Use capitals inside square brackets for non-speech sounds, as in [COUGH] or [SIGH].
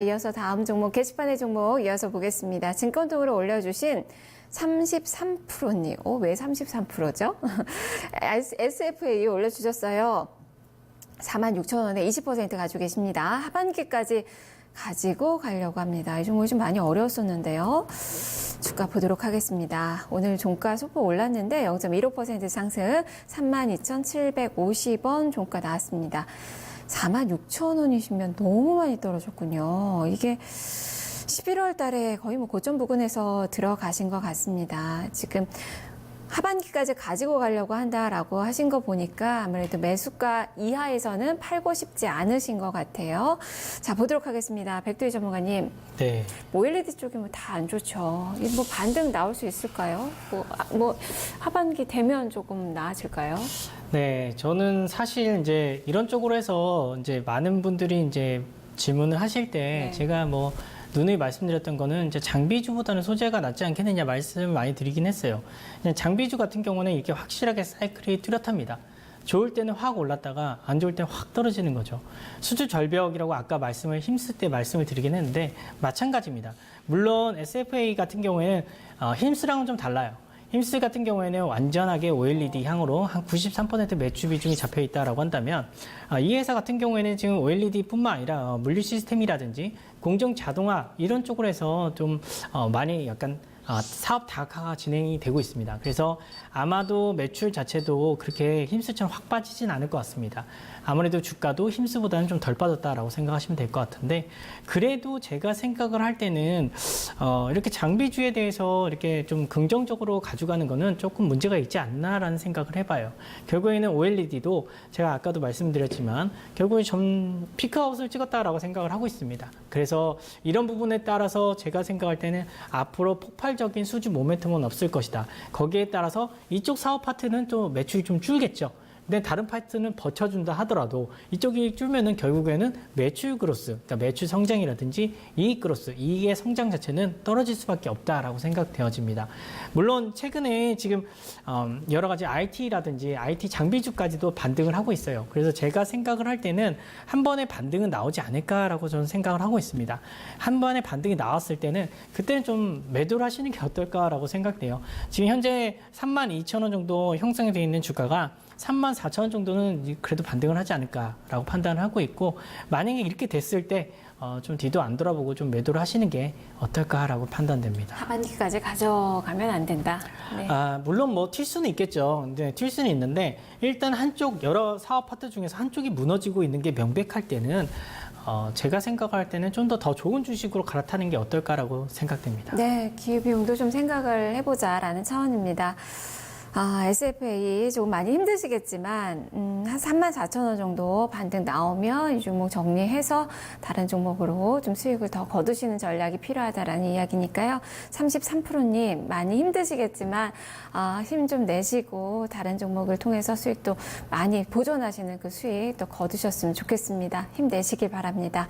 이어서 다음 종목 게시판의 종목 이어서 보겠습니다. 증권통으로 올려주신 33%님. 어, 왜 33%죠? SFA [LAUGHS] 올려주셨어요. 46,000원에 20% 가지고 계십니다. 하반기까지 가지고 가려고 합니다. 이 종목이 좀 많이 어려웠었는데요. 주가 보도록 하겠습니다. 오늘 종가 소폭 올랐는데 0.15% 상승 32,750원 종가 나왔습니다. 46,000원이시면 너무 많이 떨어졌군요. 이게 11월 달에 거의 뭐 고점 부근에서 들어가신 것 같습니다. 지금 하반기까지 가지고 가려고 한다라고 하신 거 보니까 아무래도 매수가 이하에서는 팔고 싶지 않으신 것 같아요. 자, 보도록 하겠습니다. 백두희 전문가님. 네. 모일리티 쪽이 뭐 다 안 좋죠. 이뭐 반등 나올 수 있을까요? 뭐, 아, 뭐 하반기 되면 조금 나아질까요? 네, 저는 사실 이제 이런 쪽으로 해서 이제 많은 분들이 이제 질문을 하실 때 네. 제가 뭐 누누이 말씀드렸던 거는 이제 장비주보다는 소재가 낫지 않겠느냐 말씀을 많이 드리긴 했어요. 장비주 같은 경우는 이게 확실하게 사이클이 뚜렷합니다. 좋을 때는 확 올랐다가 안 좋을 때는 확 떨어지는 거죠. 수주 절벽이라고 아까 말씀을 힘쓸 때 말씀을 드리긴 했는데 마찬가지입니다. 물론 SFA 같은 경우에는 어, 힘스랑은 좀 달라요. 힘스 같은 경우에는 완전하게 OLED 향으로 한 93% 매출 비중이 잡혀 있다라고 한다면 아, 이 회사 같은 경우에는 지금 OLED뿐만 아니라 어, 물류 시스템이라든지 공정 자동화 이런 쪽으로 해서 좀 어, 많이 약간 아, 사업 다각화가 진행이 되고 있습니다. 그래서 아마도 매출 자체도 그렇게 힘스처럼 확 빠지진 않을 것 같습니다. 아무래도 주가도 힘스보다는 좀 덜 빠졌다라고 생각하시면 될 것 같은데 그래도 제가 생각을 할 때는 어, 이렇게 장비주에 대해서 이렇게 좀 긍정적으로 가져가는 거는 조금 문제가 있지 않나라는 생각을 해봐요. 결국에는 OLED도 제가 아까도 말씀드렸지만 결국에 점 피크아웃을 찍었다라고 생각을 하고 있습니다. 그래서 이런 부분에 따라서 제가 생각할 때는 앞으로 폭발 적인 수주 모멘텀은 없을 것이다. 거기에 따라서 이쪽 사업 파트는 좀 매출이 좀 줄겠죠. 근데 다른 파트는 버텨준다 하더라도 이쪽이 줄면은 결국에는 매출 그로스, 그러니까 매출 성장이라든지 이익 그로스, 이익의 성장 자체는 떨어질 수밖에 없다라고 생각되어집니다. 물론 최근에 지금 음, 여러 가지 IT라든지 IT 장비주까지도 반등을 하고 있어요. 그래서 제가 생각을 할 때는 한 번의 반등은 나오지 않을까라고 저는 생각을 하고 있습니다. 한 번의 반등이 나왔을 때는 그때는 좀 매도를 하시는 게 어떨까라고 생각돼요. 지금 현재 32,000원 정도 형성이 되어 있는 주가가 3만 4천 원 정도는 그래도 반등을 하지 않을까라고 판단을 하고 있고 만약에 이렇게 됐을 때 어, 좀 뒤도 안 돌아보고 좀 매도를 하시는 게 어떨까라고 판단됩니다. 하반기까지 가져가면 안 된다. 네. 아, 물론 뭐 튈 수는 있겠죠. 근데 튈 수는 있는데 일단 한쪽 여러 사업 파트 중에서 한쪽이 무너지고 있는 게 명백할 때는 어, 제가 생각할 때는 좀 더 더 좋은 주식으로 갈아타는 게 어떨까라고 생각됩니다. 네, 기회비용도 좀 생각을 해보자라는 차원입니다. 아, SFA 조금 많이 힘드시겠지만, 음, 한 3만 4천 원 정도 반등 나오면 이 종목 정리해서 다른 종목으로 좀 수익을 더 거두시는 전략이 필요하다라는 이야기니까요. 33%님, 많이 힘드시겠지만, 아, 힘 좀 내시고 다른 종목을 통해서 수익도 많이 보존하시는 그 수익 또 거두셨으면 좋겠습니다. 힘내시길 바랍니다.